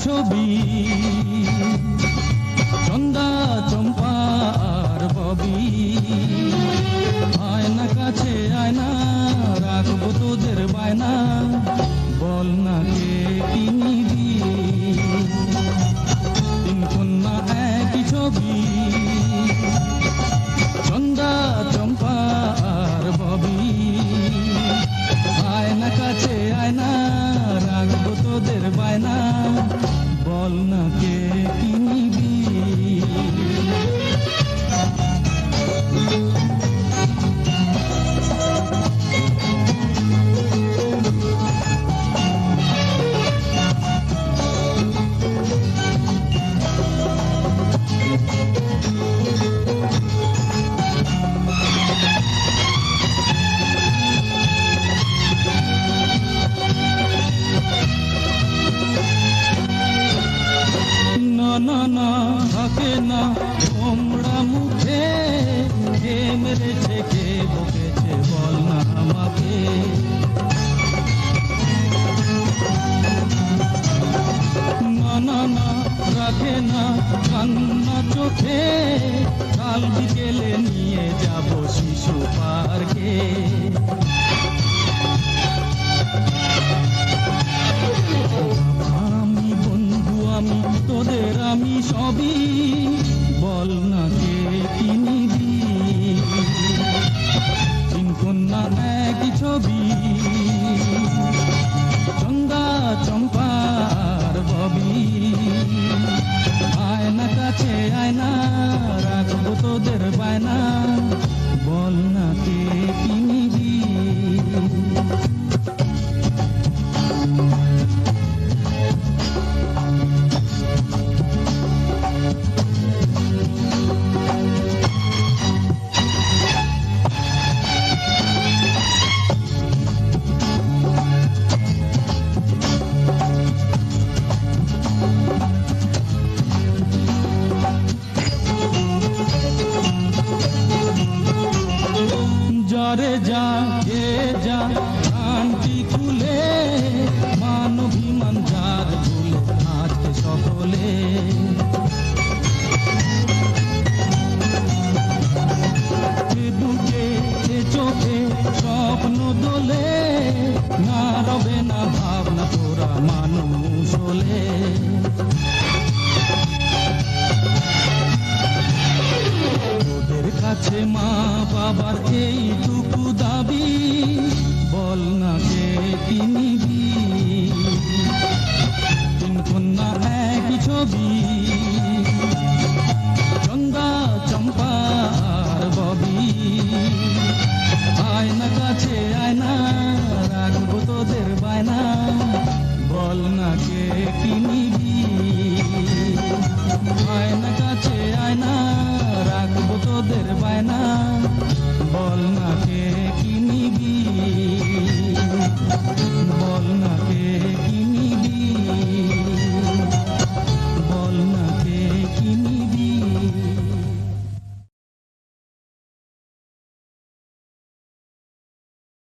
To be. না না না তোমরা মুখে কে মেরেছে কে বকেছে বল না আমাকে। চোখে কাল বিকেলে নিয়ে যাব শিশু পার্কে। আমি বন্ধু আমি তোদের আমি সবই। তোদের জ্বরে যা, কে যা, আন্টি খুলে, মানবিমান যার ভুলে আজকে সকলে। স্বপ্ন দোলে, না রবে না ভাবনা তোরা মানুষ হলে। কাছে মা বাবার এইটুকু আয়না কাছে আয়না রাখব তোদের বায়না। বল না কে আয়না